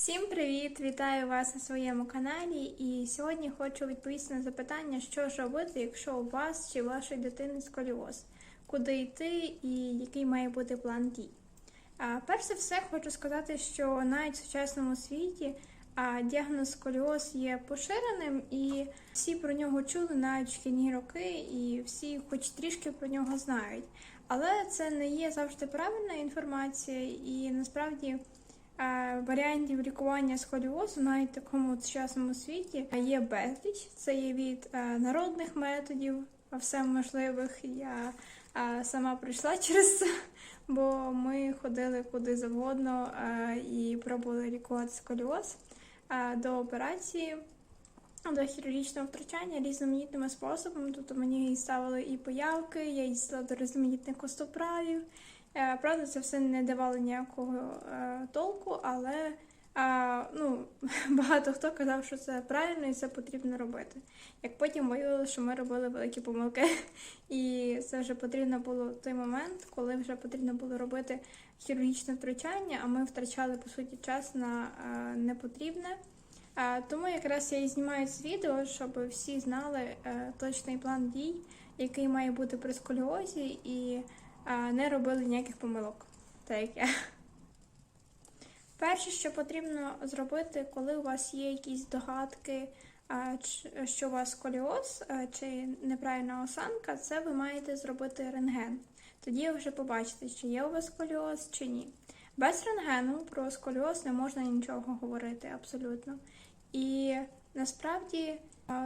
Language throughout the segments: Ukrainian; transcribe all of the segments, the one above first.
Всім привіт! Вітаю вас на своєму каналі. І сьогодні хочу відповісти на запитання, що ж робити, якщо у вас чи вашої дитини сколіоз, куди йти і який має бути план дій. Перш за все, хочу сказати, що навіть в сучасному світі діагноз сколіоз є поширеним, і всі про нього чули навіть шкільні роки, і всі, хоч трішки про нього знають. Але це не є завжди правильна інформація, і насправді. Варіантів лікування сколіозу навіть в такому сучасному світі є безліч. Це є від народних методів, все можливих. Я сама пройшла через це, бо ми ходили куди завгодно і пробували лікувати сколіоз до операції. До хірургічного втручання різноманітними способами. Тобто мені ставили і появки, я їздила до різноманітних костоправів. Е, Правда, це все не давало ніякого е, толку, але ну, багато хто казав, що це правильно і це потрібно робити. Як потім виявилося, що ми робили великі помилки, і це вже потрібно було той момент, коли вже потрібно було робити хірургічне втручання, а ми втрачали по суті час на е, непотрібне. Тому якраз я і знімаю це відео, щоб всі знали точний план дій, який має бути при сколіозі, і не робили ніяких помилок. Так як я. Перше, що потрібно зробити, коли у вас є якісь догадки, що у вас сколіоз е, чи неправильна осанка, це ви маєте зробити рентген. Тоді ви вже побачите, чи є у вас сколіоз чи ні. Без рентгену про сколіоз не можна нічого говорити абсолютно. І насправді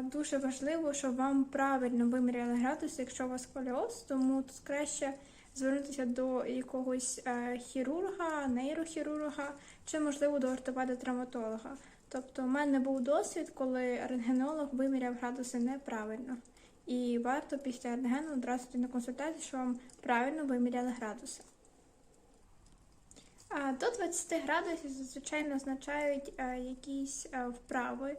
дуже важливо, щоб вам правильно виміряли градуси, якщо у вас сколіоз, тому тут краще звернутися до якогось е, хірурга, нейрохірурга чи, можливо, до ортопеда-травматолога. Тобто, в мене був досвід, коли рентгенолог виміряв градуси неправильно. І варто після рентгену одразу на консультацію, що вам правильно виміряли градуси. До 20 градусів зазвичай назначають е, якісь е, вправи.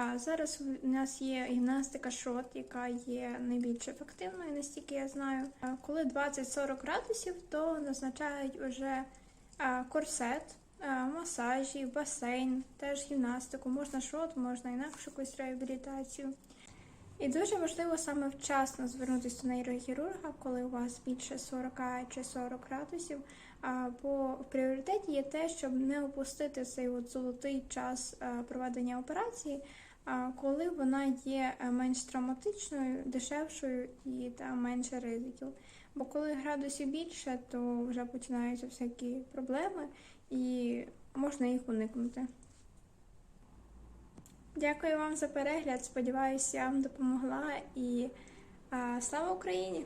А зараз у нас є гімнастика шот, яка є найбільш ефективною, настільки я знаю. Коли 20-40 градусів, то назначають вже корсет, масажі, басейн, теж гімнастику. Можна шот, можна інакшу якусь реабілітацію. І дуже важливо саме вчасно звернутися до нейрохірурга, коли у вас більше 40 чи 40 градусів. Бо в пріоритеті є те, щоб не опустити цей от золотий час проведення операції, коли вона є е, менш травматичною, дешевшою і там менше ризиків. Бо коли градусів більше, то вже починаються всякі проблеми і можна їх уникнути. Дякую вам за перегляд. Сподіваюся, я вам допомогла і а, слава Україні!